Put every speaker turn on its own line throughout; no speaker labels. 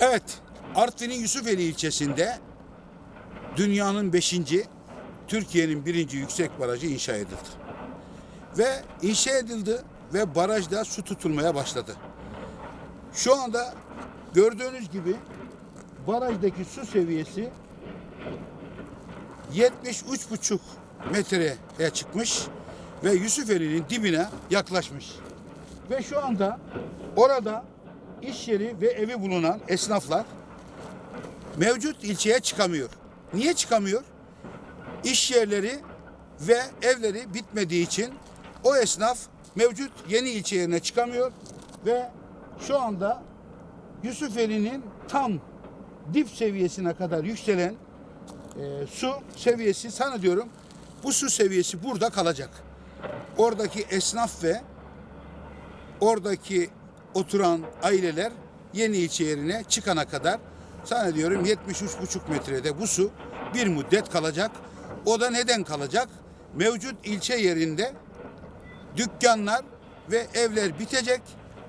Evet, Artvin'in Yusufeli ilçesinde dünyanın beşinci, Türkiye'nin birinci yüksek barajı inşa edildi. Ve inşa edildi ve barajda su tutulmaya başladı. Şu anda gördüğünüz gibi barajdaki su seviyesi 73,5 metreye çıkmış ve Yusufeli'nin dibine yaklaşmış. Ve şu anda orada iş yeri ve evi bulunan esnaflar mevcut ilçeye çıkamıyor. Niye çıkamıyor? İş yerleri ve evleri bitmediği için o esnaf mevcut yeni ilçe yerine çıkamıyor ve şu anda Yusufeli'nin tam dip seviyesine kadar yükselen e, su seviyesi sanıyorum bu su seviyesi burada kalacak. Oradaki esnaf ve oradaki oturan aileler yeni ilçe yerine çıkana kadar zannediyorum 73,5 metrede bu su bir müddet kalacak. O da neden kalacak? Mevcut ilçe yerinde dükkanlar ve evler bitecek.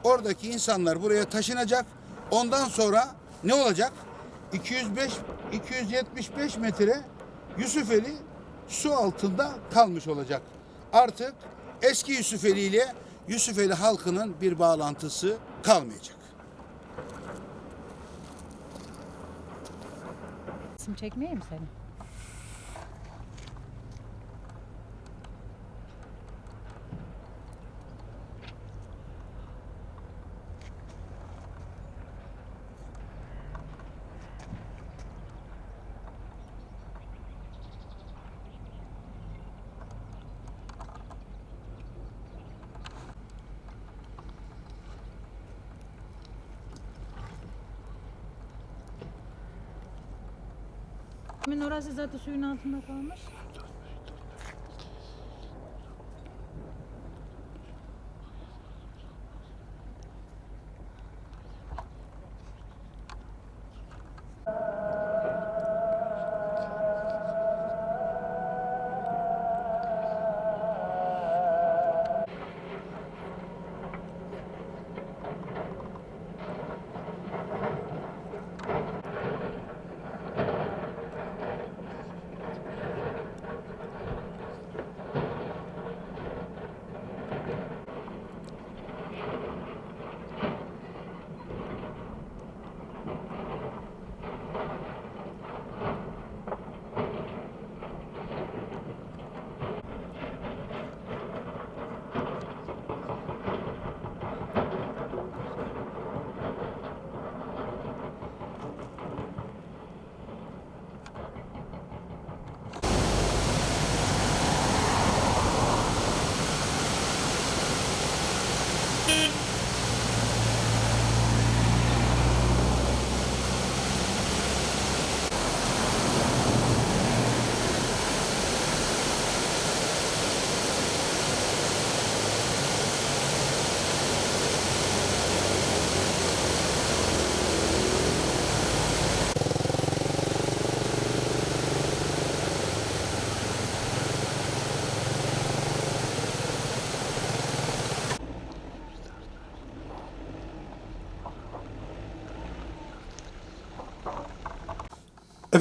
Oradaki insanlar buraya taşınacak. Ondan sonra ne olacak? 205 275 metre Yusufeli su altında kalmış olacak. Artık eski Yusufeli ile Yusufeli halkının bir bağlantısı kalmayacak.
İsim çekmeyeyim seni? Kimin orası zaten suyun altında kalmış.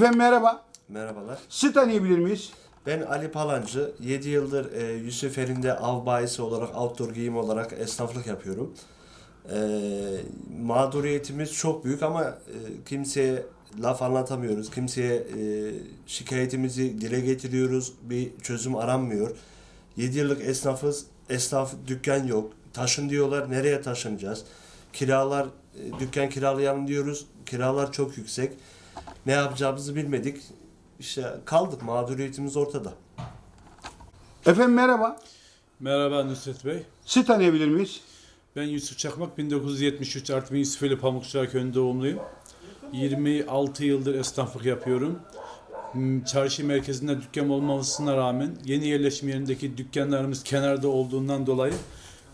Efendim merhaba.
Merhabalar.
Sizi tanıyabilir miyiz?
Ben Ali Palancı. 7 yıldır e, Yusufeli'nde av bayisi olarak, outdoor giyim olarak esnaflık yapıyorum. E, mağduriyetimiz çok büyük ama e, kimseye laf anlatamıyoruz. Kimseye e, şikayetimizi dile getiriyoruz. Bir çözüm aranmıyor. 7 yıllık esnafız. Esnaf dükkan yok. Taşın diyorlar. Nereye taşınacağız? Kiralar, e, dükkan kiralayalım diyoruz. Kiralar çok yüksek. Ne yapacağımızı bilmedik. İşte kaldık. Mağduriyetimiz ortada.
Efendim merhaba.
Merhaba Nusret Bey.
Sizi tanıyabilir miyiz?
Ben Yusuf Çakmak, 1973 Artvin Yusufeli Pamukçular Köyü'nde doğumluyum. 26 yıldır esnaflık yapıyorum. Hmm, Çarşı merkezinde dükkan olmamasına rağmen yeni yerleşim yerindeki dükkanlarımız kenarda olduğundan dolayı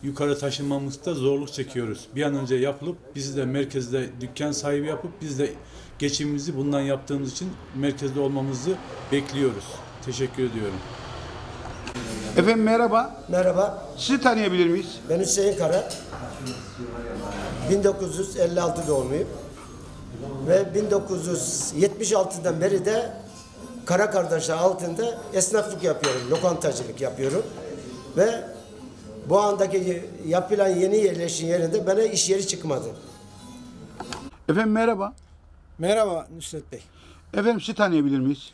yukarı taşınmamızda zorluk çekiyoruz. Bir an önce yapılıp bizi de merkezde dükkan sahibi yapıp biz de geçimimizi bundan yaptığımız için merkezde olmamızı bekliyoruz. Teşekkür ediyorum.
Efendim merhaba.
Merhaba,
Sizi tanıyabilir miyiz?
ben Hüseyin Kara. 1956 doğumluyum.
Ve 1976'dan beri de Kara Kardeşler altında esnaflık yapıyorum, lokantacılık yapıyorum. Ve bu andaki yapılan yeni yerleşim yerinde bana iş yeri çıkmadı.
Efendim merhaba.
Merhaba Nusret Bey.
Efendim sizi tanıyabilir miyiz?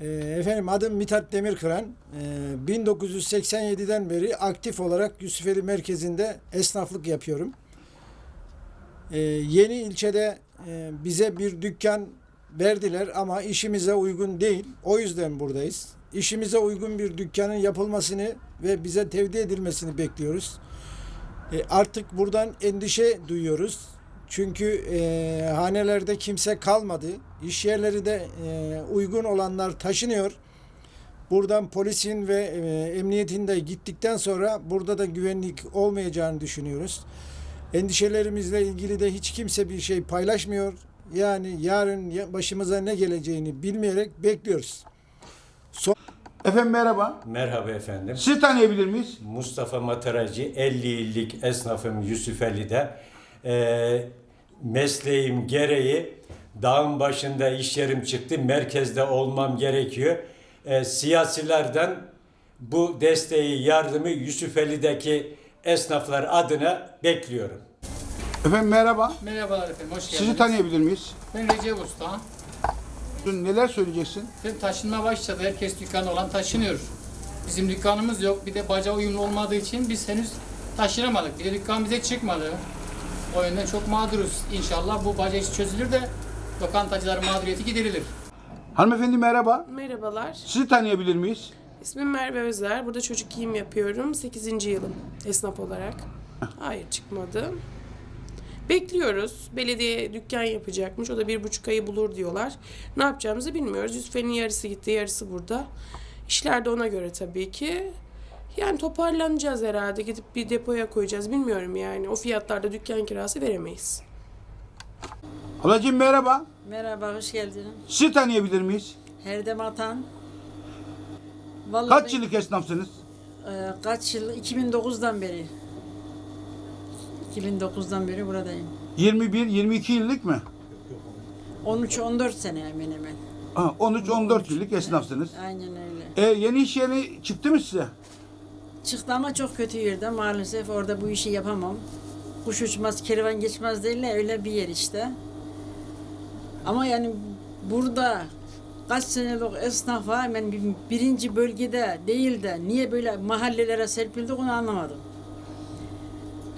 Ee, efendim adım Mithat Demirkıran. Ee, 1987'den beri aktif olarak Yusufeli merkezinde esnaflık yapıyorum. Ee, yeni ilçede e, bize bir dükkan verdiler ama işimize uygun değil. O yüzden buradayız. İşimize uygun bir dükkanın yapılmasını ve bize tevdi edilmesini bekliyoruz. E, artık buradan endişe duyuyoruz. Çünkü e, hanelerde kimse kalmadı. İş yerleri de e, uygun olanlar taşınıyor. Buradan polisin ve e, emniyetin de gittikten sonra burada da güvenlik olmayacağını düşünüyoruz. Endişelerimizle ilgili de hiç kimse bir şey paylaşmıyor. Yani yarın ya- başımıza ne geleceğini bilmeyerek bekliyoruz.
Efendim merhaba.
Merhaba efendim.
Sizi tanıyabilir miyiz?
Mustafa Mataracı, 50 yıllık esnafım Yusufeli'de. Ee, mesleğim gereği dağın başında iş yerim çıktı. Merkezde olmam gerekiyor. Ee, siyasilerden bu desteği, yardımı Yusufeli'deki esnaflar adına bekliyorum.
Efendim merhaba.
Merhabalar efendim, hoş geldiniz.
Sizi tanıyabilir miyiz?
Ben Recep Usta.
Neler söyleyeceksin?
Efendim taşınma başladı, herkes dükkanı olan taşınıyor. Bizim dükkanımız yok, bir de baca uyumlu olmadığı için biz henüz taşınamadık. Bir de dükkan bize çıkmadı. O yönden çok mağduruz. İnşallah bu baca işi çözülür de lokantacıların mağduriyeti giderilir.
Hanımefendi merhaba.
Merhabalar.
Sizi tanıyabilir miyiz?
İsmim Merve Özer. Burada çocuk giyim yapıyorum. 8. yılım esnaf olarak. Hayır çıkmadı. Bekliyoruz. Belediye dükkan yapacakmış. O da bir buçuk ayı bulur diyorlar. Ne yapacağımızı bilmiyoruz. Yusuf'un yarısı gitti, yarısı burada. İşler de ona göre tabii ki. Yani toparlanacağız herhalde. Gidip bir depoya koyacağız. Bilmiyorum yani. O fiyatlarda dükkan kirası veremeyiz.
Ablacığım merhaba.
Merhaba, hoş geldin.
Sizi tanıyabilir miyiz?
Herdem Atan. Vallahi
Kaç
ben,
yıllık esnafsınız?
e, kaç yıl? 2009'dan beri. 2009'dan beri buradayım.
21, 22 yıllık mı?
13-14 sene hemen hemen.
Ha, 13-14 yıllık esnafsınız.
Aynen öyle.
E, yeni iş yeri çıktı mı size?
Çıktı ama çok kötü yerde. Maalesef orada bu işi yapamam. Kuş uçmaz, kervan geçmez değil de öyle bir yer işte. Ama yani burada kaç senelik esnafa hemen bir- birinci bölgede değil de niye böyle mahallelere serpildik onu anlamadım.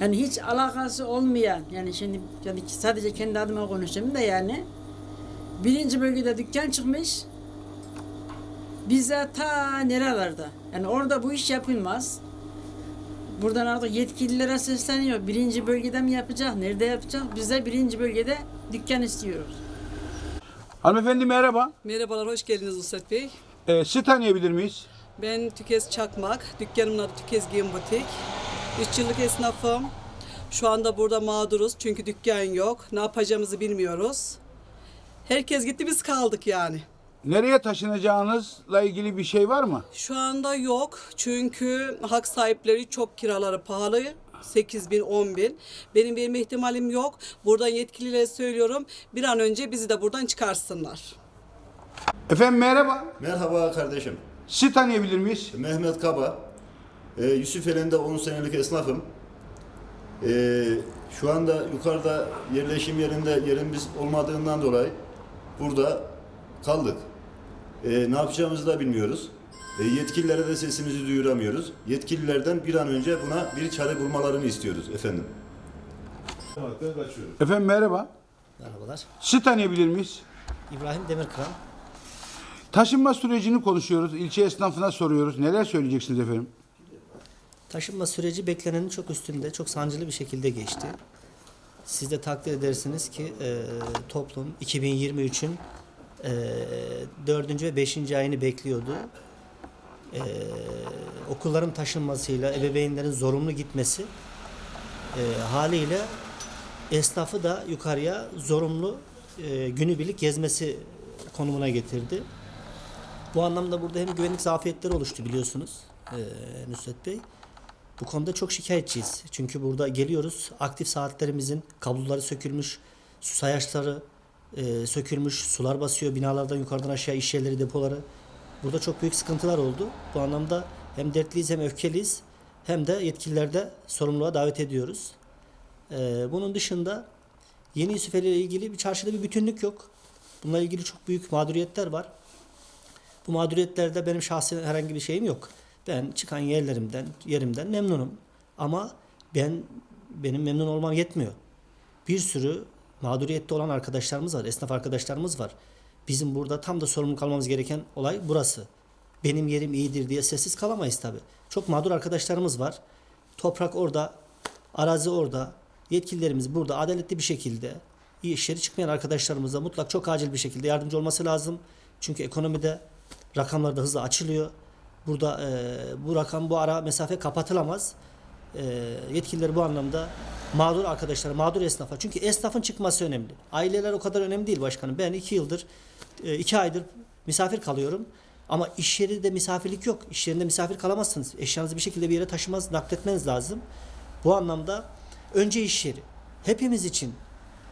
Yani hiç alakası olmayan yani şimdi yani sadece kendi adıma konuşayım da yani birinci bölgede dükkan çıkmış bize ta nerelerde yani orada bu iş yapılmaz. Buradan artık yetkililere sesleniyor. Birinci bölgede mi yapacak? Nerede yapacak? Biz de birinci bölgede dükkan istiyoruz.
Hanımefendi merhaba.
Merhabalar, hoş geldiniz Nusret Bey.
E, sizi tanıyabilir miyiz?
Ben Tükez Çakmak, dükkanımın adı Tükez Giyim Butik. 3 yıllık esnafım. Şu anda burada mağduruz çünkü dükkan yok. Ne yapacağımızı bilmiyoruz. Herkes gitti, biz kaldık yani.
Nereye taşınacağınızla ilgili bir şey var mı?
Şu anda yok çünkü hak sahipleri çok kiraları pahalı. 8 bin, 10 bin. Benim verme ihtimalim yok. Buradan yetkililere söylüyorum. Bir an önce bizi de buradan çıkarsınlar.
Efendim merhaba.
Merhaba kardeşim.
Sizi tanıyabilir miyiz?
Mehmet Kaba. Ee, Yusufeli'nde 10 senelik esnafım. Ee, şu anda yukarıda yerleşim yerinde yerimiz olmadığından dolayı burada kaldık. Ee, ne yapacağımızı da bilmiyoruz. Ee, yetkililere de sesimizi duyuramıyoruz. Yetkililerden bir an önce buna bir çare bulmalarını istiyoruz efendim.
Efendim merhaba.
Merhabalar.
Sizi tanıyabilir miyiz?
İbrahim Demirkıran.
Taşınma sürecini konuşuyoruz. İlçe esnafına soruyoruz. Neler söyleyeceksiniz efendim?
Taşınma süreci beklenenin çok üstünde, çok sancılı bir şekilde geçti. Siz de takdir edersiniz ki e, toplum 2023'ün e, 4. ve 5. ayını bekliyordu. E, okulların taşınmasıyla ebeveynlerin zorunlu gitmesi e, haliyle esnafı da yukarıya zorunlu e, günübirlik gezmesi konumuna getirdi. Bu anlamda burada hem güvenlik zafiyetleri oluştu biliyorsunuz e, Nusret Bey. Bu konuda çok şikayetçiyiz. Çünkü burada geliyoruz aktif saatlerimizin kabloları sökülmüş, su sayaçları e, sökülmüş, sular basıyor binalardan yukarıdan aşağı iş yerleri, depoları. Burada çok büyük sıkıntılar oldu. Bu anlamda hem dertliyiz hem öfkeliyiz hem de yetkililerde sorumluluğa davet ediyoruz. E, bunun dışında Yeni Yusufeli ile ilgili bir çarşıda bir bütünlük yok. Bununla ilgili çok büyük mağduriyetler var. Bu mağduriyetlerde benim şahsi herhangi bir şeyim yok. Ben çıkan yerlerimden, yerimden memnunum. Ama ben benim memnun olmam yetmiyor. Bir sürü mağduriyette olan arkadaşlarımız var, esnaf arkadaşlarımız var. Bizim burada tam da sorumlu kalmamız gereken olay burası. Benim yerim iyidir diye sessiz kalamayız tabii. Çok mağdur arkadaşlarımız var. Toprak orada, arazi orada. Yetkililerimiz burada adaletli bir şekilde iyi işleri çıkmayan arkadaşlarımıza mutlak çok acil bir şekilde yardımcı olması lazım. Çünkü ekonomide rakamlar da hızla açılıyor. Burada e, bu rakam bu ara mesafe kapatılamaz. E, yetkililer bu anlamda mağdur arkadaşlar, mağdur esnafa. Çünkü esnafın çıkması önemli. Aileler o kadar önemli değil başkanım. Ben iki yıldır, e, iki aydır misafir kalıyorum. Ama iş yerinde misafirlik yok. İş yerinde misafir kalamazsınız. Eşyanızı bir şekilde bir yere taşımaz, nakletmeniz lazım. Bu anlamda önce iş yeri. Hepimiz için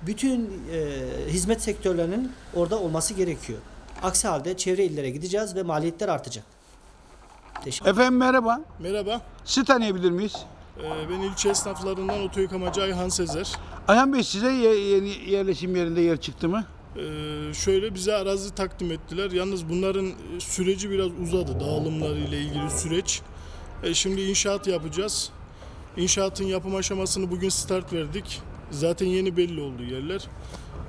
bütün e, hizmet sektörlerinin orada olması gerekiyor. Aksi halde çevre illere gideceğiz ve maliyetler artacak. Teşekkür
Efendim merhaba.
Merhaba,
Sizi tanıyabilir miyiz?
Ee, ben ilçe esnaflarından oto yıkamacı Ayhan Sezer.
Ayhan Bey size ye- yeni yerleşim yerinde yer çıktı mı?
Ee, şöyle bize arazi takdim ettiler. Yalnız bunların e, süreci biraz uzadı. Dağılımları ile ilgili süreç. E, şimdi inşaat yapacağız. İnşaatın yapım aşamasını bugün start verdik. Zaten yeni belli oldu yerler.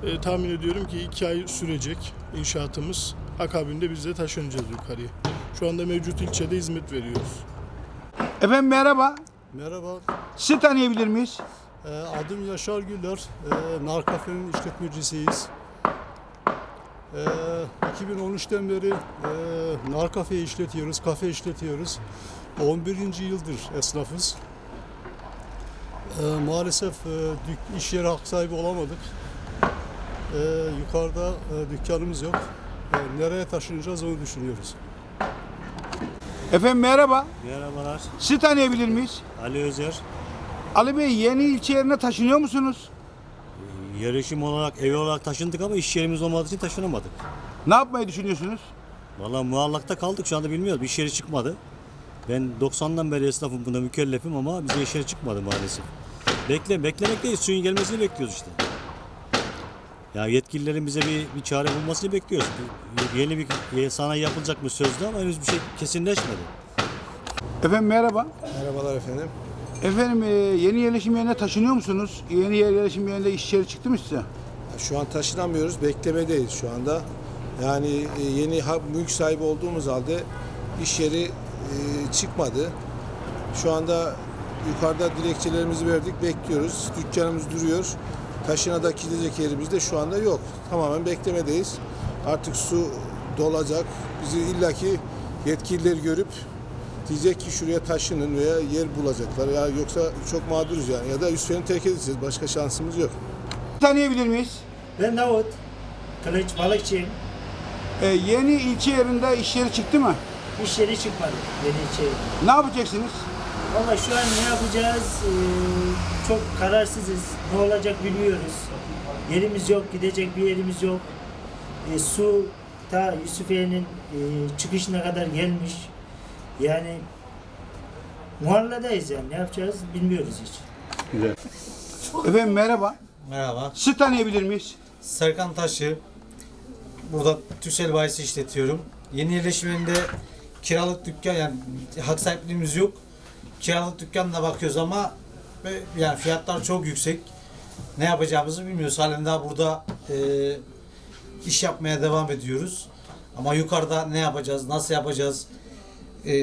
E, tahmin ediyorum ki iki ay sürecek inşaatımız. Akabinde biz de taşınacağız yukarıya. Şu anda mevcut ilçede hizmet veriyoruz.
Efendim merhaba.
Merhaba,
Sizi tanıyabilir miyiz?
Ee, adım Yaşar Güller. Ee, Nar Kafe'nin işletmecisiyiz. Ee, 2013'ten beri e, Nar Kafe işletiyoruz, kafe işletiyoruz. 11. yıldır esnafız. Ee, maalesef e, iş yeri hak sahibi olamadık. Ee, yukarıda e, dükkanımız yok. Ee, nereye taşınacağız onu düşünüyoruz.
Efendim merhaba.
Merhabalar,
Sizi tanıyabilir miyiz?
Ali Özer.
Ali Bey yeni ilçe yerine taşınıyor musunuz?
Yerleşim olarak, ev olarak taşındık ama iş yerimiz olmadığı için taşınamadık.
Ne yapmayı düşünüyorsunuz?
Valla muallakta kaldık şu anda bilmiyoruz. Bir iş yeri çıkmadı. Ben 90'dan beri esnafım buna mükellefim ama bize iş yeri çıkmadı maalesef. Bekle, beklemekteyiz. Suyun gelmesini bekliyoruz işte. Ya yetkililerin bize bir, bir çare bulmasını bekliyoruz. Bir- Yeni bir sanayi yapılacak mı sözde ama henüz bir şey kesinleşmedi.
Efendim merhaba.
Merhabalar efendim.
Efendim e, yeni yerleşim yerine taşınıyor musunuz? Yeni yer yerleşim yerinde iş yeri çıktı mı size?
Şu an taşınamıyoruz, beklemedeyiz şu anda. Yani e, yeni ha- mülk sahibi olduğumuz halde iş yeri e, çıkmadı. Şu anda yukarıda dilekçelerimizi verdik, bekliyoruz. Dükkanımız duruyor. Taşınada gidecek yerimiz de şu anda yok. Tamamen beklemedeyiz. Artık su dolacak. Bizi illaki yetkililer görüp diyecek ki şuraya taşının veya yer bulacaklar. Ya yoksa çok mağduruz yani. Ya da Yusuf'u terk edeceğiz. Başka şansımız yok.
Tanıyabilir miyiz?
Ben Davut. Kılıç balıkçıyım.
E, yeni ilçe yerinde iş yeri çıktı mı?
İş yeri çıkmadı yeni ilçeye.
Ne yapacaksınız?
Valla şu an ne yapacağız? Ee, çok kararsızız. Ne olacak bilmiyoruz. Yerimiz yok, gidecek bir yerimiz yok. Ee, su ta Yusufiye'nin e, çıkışına kadar gelmiş. Yani muhalladayız yani. Ne yapacağız bilmiyoruz hiç.
Güzel. Efendim merhaba.
Merhaba.
Sizi tanıyabilir miyiz?
Serkan Taşçı. Burada Tüsel Bayisi işletiyorum. Yeni yerleşiminde kiralık dükkan yani hak sahipliğimiz yok. Kiralık dükkanına bakıyoruz ama ve yani fiyatlar çok yüksek. Ne yapacağımızı bilmiyoruz. Halen daha burada e, iş yapmaya devam ediyoruz. Ama yukarıda ne yapacağız, nasıl yapacağız, e,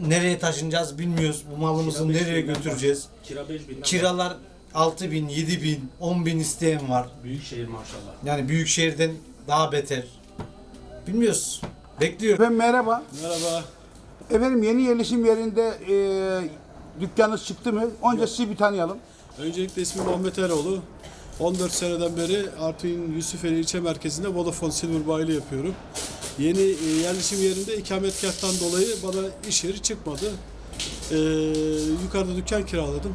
nereye taşınacağız bilmiyoruz. Bu malımızı nereye götüreceğiz?
Kira 5 bin.
Kiralar 6 bin, 7 bin, 10 bin isteyen var.
Büyük şehir maşallah.
Yani büyük şehirden daha beter. Bilmiyoruz. Bekliyoruz.
Efendim merhaba.
Merhaba.
Efendim yeni yerleşim yerinde e, dükkanınız çıktı mı? Önce sizi bir tanıyalım.
Öncelikle ismim Muhammed Eroğlu. 14 seneden beri Artvin Yusufeli ilçe merkezinde Vodafone Silver Bayili yapıyorum. Yeni e, yerleşim yerinde ikametgahtan dolayı bana iş yeri çıkmadı. Ee, yukarıda dükkan kiraladım.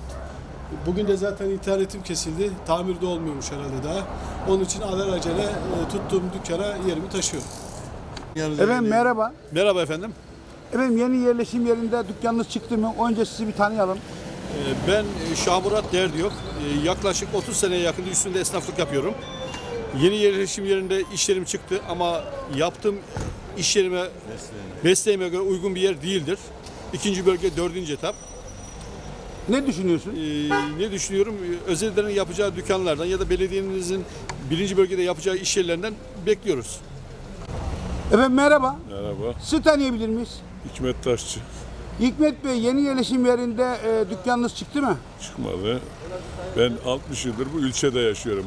Bugün de zaten internetim kesildi. Tamirde olmuyormuş herhalde daha. Onun için alelacele e, tuttuğum dükkana yerimi taşıyorum.
Efendim merhaba.
Merhaba efendim.
Efendim yeni yerleşim yerinde dükkanınız çıktı mı? Önce sizi bir tanıyalım.
Ee, Ben Şahmurat Derdiyok. Ee, Yaklaşık 30 seneye yakın üstünde esnaflık yapıyorum. Yeni yerleşim yerinde işlerim çıktı ama yaptığım iş yerime, mesleğime göre uygun bir yer değildir. İkinci bölge dördüncü etap.
Ne düşünüyorsun?
Ee, ne düşünüyorum? Özellerin yapacağı dükkanlardan ya da belediyenizin birinci bölgede yapacağı iş yerlerinden bekliyoruz.
Efendim merhaba.
Merhaba.
Sizi tanıyabilir miyiz?
Hikmet Taşçı
Hikmet Bey yeni yerleşim yerinde e, dükkanınız çıktı mı?
çıkmadı. Ben 60 yıldır bu ilçede yaşıyorum.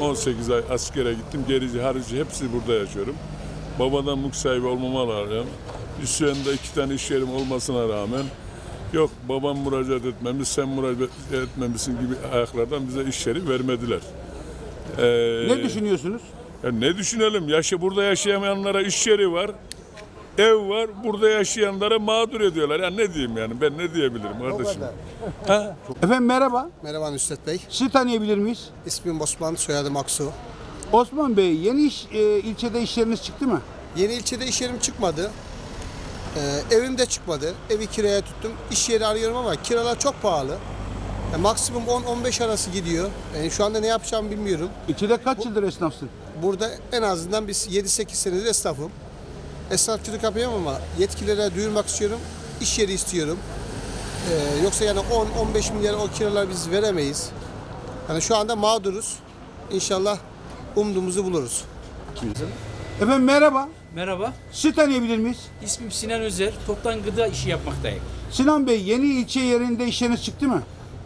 18 ay askere gittim. Gerici, harici hepsi burada yaşıyorum. Babadan mülk sahibi olmama rağmen, üstünde iki tane iş yerim olmasına rağmen yok babam müracaat etmemiş, sen müracaat etmemişsin gibi ayaklardan bize iş yeri vermediler. Ee,
Ne düşünüyorsunuz?
Ya ne düşünelim? Yaşı burada yaşayamayanlara iş yeri var. Ev var. Burada yaşayanlara mağdur ediyorlar. Ya ne diyeyim yani? Ben ne diyebilirim kardeşim? Ha?
Efendim merhaba.
Merhaba Nusret Bey.
Sizi tanıyabilir miyiz?
İsmim Osman, soyadım Aksu.
Osman Bey yeni iş, e, ilçede işleriniz çıktı mı?
Yeni ilçede iş yerim çıkmadı. Ee, evim de çıkmadı. Evi kiraya tuttum. İş yeri arıyorum ama kiralar çok pahalı. Ya maksimum 10-15 arası gidiyor. Yani şu anda ne yapacağımı bilmiyorum.
İçeride kaç yıldır esnafsın?
Burada en azından biz 7-8 senedir esnafım. Esnafçılık yapıyorum ama yetkililere duyurmak istiyorum. İş yeri istiyorum. Ee, yoksa yani 10-15 milyar o kiralar biz veremeyiz. Yani şu anda mağduruz. İnşallah umduğumuzu buluruz.
Efendim merhaba.
Merhaba.
Sizi tanıyabilir miyiz?
İsmim Sinan Özer. Toptan gıda işi yapmaktayım.
Sinan Bey yeni ilçe yerinde işleriniz çıktı mı?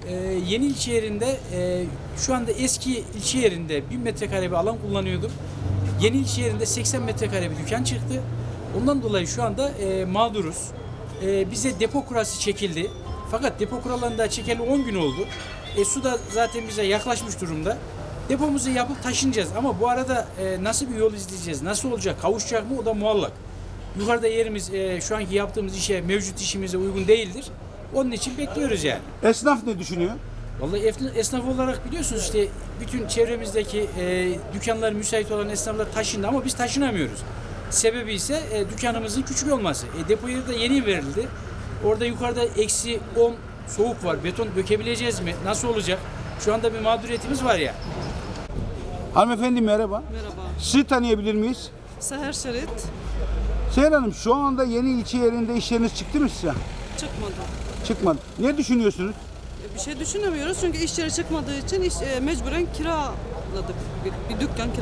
Ee, yeni ilçe yerinde e, şu anda eski ilçe yerinde 1000 metrekare bir alan kullanıyordum. Yeni ilçe yerinde 80 metrekare bir dükkan çıktı. Ondan dolayı şu anda e, mağduruz. E, bize depo kurası çekildi. Fakat depo kurallarında çekeli 10 gün oldu. E, su da zaten bize yaklaşmış durumda. Depomuzu yapıp taşınacağız ama bu arada e, nasıl bir yol izleyeceğiz, nasıl olacak, kavuşacak mı o da muallak. Yukarıda yerimiz e, şu anki yaptığımız işe, mevcut işimize uygun değildir. Onun için bekliyoruz yani.
Esnaf ne düşünüyor?
Vallahi esnaf olarak biliyorsunuz işte bütün çevremizdeki e, dükkanlar müsait olan esnaflar taşındı ama biz taşınamıyoruz. Sebebi ise e, dükkanımızın küçük olması. E, depo yeri de yeni verildi. Orada yukarıda eksi 10 soğuk var. Beton dökebileceğiz mi? Nasıl olacak? Şu anda bir mağduriyetimiz var ya.
Hanımefendi merhaba.
Merhaba.
Sizi tanıyabilir miyiz?
Seher Şerit
Seher Hanım şu anda yeni ilçe yerinde işleriniz çıktı mı size?
çıkmadı.
Çıkmadı. Ne düşünüyorsunuz?
Bir şey düşünemiyoruz çünkü iş yeri çıkmadığı için iş, e, mecburen kiraladık. Bir, bir dükkan kiraladık.